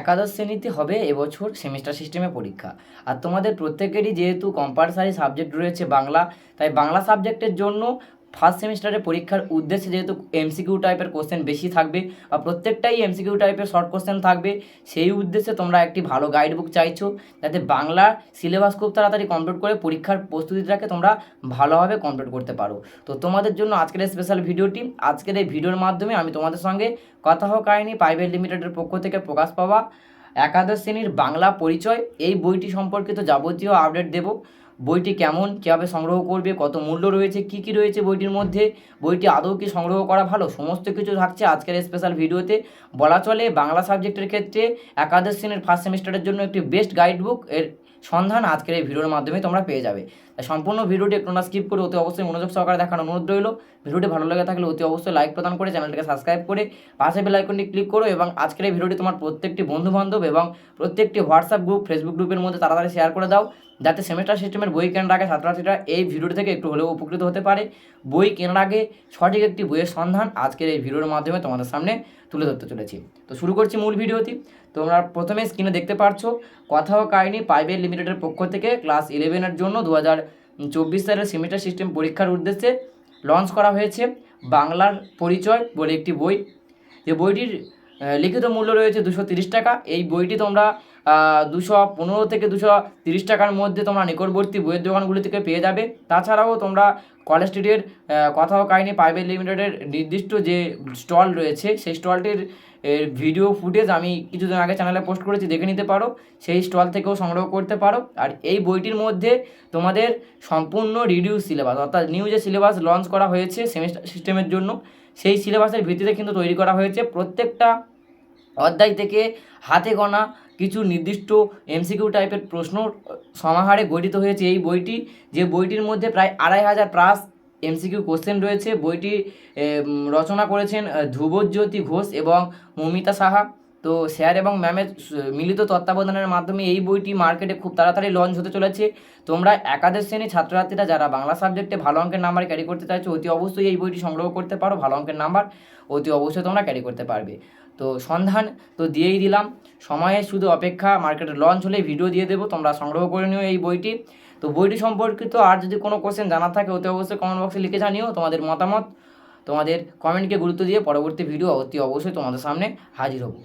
একাদশ শ্রেণীতে হবে এবছর সেমিস্টার সিস্টেমে পরীক্ষা। আর তোমাদের প্রত্যেকেরই যেহেতু কম্পালসারি সাবজেক্ট রয়েছে বাংলা, তাই বাংলা সাবজেক্টের জন্য ফার্স্ট সেমিস্টারের পরীক্ষার উদ্দেশ্যে যেহেতু এমসিকিউ টাইপের কোশ্চেন বেশি থাকবে বা প্রত্যেকটাই এমসিকিউ টাইপের শর্ট কোশ্চেন থাকবে, সেই উদ্দেশ্যে তোমরা একটি ভালো গাইড বুক চাইছো যাতে বাংলার সিলেবাস খুব তাড়াতাড়ি কমপ্লিট করে পরীক্ষার প্রস্তুতিটাকে তোমরা ভালোভাবে কমপ্লিট করতে পারো। তো তোমাদের জন্য আজকের স্পেশাল ভিডিওটি আজকের এই ভিডিওর মাধ্যমে আমি তোমাদের সঙ্গে কথা হোক কাহিনী প্রাইভেট লিমিটেডের পক্ষ থেকে প্রকাশ পাওয়া একাদশ শ্রেণির বাংলা পরিচয়, এই বইটি সম্পর্কিত যাবতীয় আপডেট দেব। বইটি কেমন, কীভাবে সংগ্রহ করবে, কত মূল্য রয়েছে, কি কি রয়েছে বইটির মধ্যে, বইটি আদৌ কি সংগ্রহ করা ভালো, সমস্ত কিছু থাকছে আজকের স্পেশাল ভিডিওতে। বলা চলে, বাংলা সাবজেক্টের ক্ষেত্রে একাদশ শ্রেণির ফার্স্ট সেমিস্টারের জন্য একটি বেস্ট গাইড বুক এর সন্ধান আজকের এই ভিডিওর মাধ্যমে তোমরা পেয়ে যাবে। সম্পূর্ণ ভিডিওটি একটু না স্কিপ করে অতি অবশ্যই মনোযোগ সহকারে দেখার অনুরোধ রইল। ভিডিওটি ভালো লেগে থাকলে অতি অবশ্যই লাইক প্রদান করে চ্যানেলটিকে সাবস্ক্রাইব করে পাশে বেল আইকনটি ক্লিক করো এবং আজকের এই ভিডিওটি তোমার প্রত্যেকটি বন্ধু বান্ধব এবং প্রত্যেকটি হোয়াটসঅ্যাপ গ্রুপ ফেসবুক গ্রুপের মধ্যে তাড়াতাড়ি শেয়ার করে দাও, যাতে সেমিস্টার সিস্টেমের বই কেনার আগে ছাত্রছাত্রীরা এই ভিডিওটি থেকে একটু হলেও উপকৃত হতে পারে। বই কেনার আগে সঠিক একটি বইয়ের সন্ধান আজকের এই ভিডিওর মাধ্যমে তোমাদের সামনে তুলে ধরতে চলেছি। তো শুরু করছি মূল ভিডিওটি। তোমরা প্রথমে স্ক্রিনে দেখতে পাচ্ছ কথা ও কাহিনী প্রাইভেট লিমিটেডের পক্ষ থেকে ক্লাস ইলেভেনের জন্য দু হাজার চব্বিশ সালের সেমিস্টার সিস্টেম পরীক্ষার উদ্দেশ্যে লঞ্চ করা হয়েছে বাংলার পরিচয় বলে একটি বই। যে বইটির লিখিত মূল্য রয়েছে দুশো টাকা। এই বইটি তোমরা দুশো পনেরো থেকে দুশো তিরিশ টাকার মধ্যে তোমরা নিকটবর্তী বইয়ের দোকানগুলি থেকে পেয়ে যাবে। তাছাড়াও তোমরা কলেজ স্ট্রিটের আহ, কথা ও কাহিনী প্রাইভেট লিমিটেডের নির্দিষ্ট যে স্টল রয়েছে সেই স্টলটির ভিডিও ফুটেজ আমি কিছুদিন আগে চ্যানেলে পোস্ট করেছি দেখে নিতে পারো। সেই স্টল থেকেও সংগ্রহ করতে পারো। আর এই বইটির মধ্যে তোমাদের সম্পূর্ণ রিডিউস সিলেবাস অর্থাৎ নিউ যে সিলেবাস লঞ্চ করা হয়েছে সেমিস্টার সিস্টেমের জন্য সেই সিলেবাসের ভিত্তিতে কিন্তু তৈরি করা হয়েছে। প্রত্যেকটা অধ্যায় থেকে হাতে গোনা কিছু নির্দিষ্ট এমসিকিউ টাইপের প্রশ্ন সমাহারে গঠিত হয়েছে। এই বইটি, যে বইটির মধ্যে প্রায় আড়াই হাজার প্লাস এমসিকিউ কোশ্চেন রয়েছে। বইটি রচনা করেছেন ধ্রুবজ্যোতি ঘোষ এবং মমিতা সাহা। তো স্যার এবং ম্যামের মিলিত তত্ত্বাবধানের মাধ্যমে এই বইটি মার্কেটে খুব তাড়াতাড়ি লঞ্চ হতে চলেছে। তোমরা একাদশ শ্রেণির ছাত্রছাত্রীরা যারা বাংলা সাবজেক্টে ভালো অঙ্কের নাম্বার ক্যারি করতে চাইছো, অতি অবশ্যই এই বইটি সংগ্রহ করতে পারো। ভালো অঙ্কের নাম্বার অতি অবশ্যই তোমরা ক্যারি করতে পারবে। তো সন্ধান তো দিয়েই দিলাম। সময়ে শুধু অপেক্ষা মার্কেটে লঞ্চ হলে ভিডিও দিয়ে দেবো, তোমরা সংগ্রহ করে নিও এই বইটি। তো বইটি সম্পর্কিত আর যদি কোনো কোশ্চেন জানার থাকে অতি অবশ্যই কমেন্ট বক্সে লিখে জানিও তোমাদের মতামত। তোমাদের কমেন্টকে গুরুত্ব দিয়ে পরবর্তী ভিডিও অতি অবশ্যই তোমাদের সামনে হাজির হব।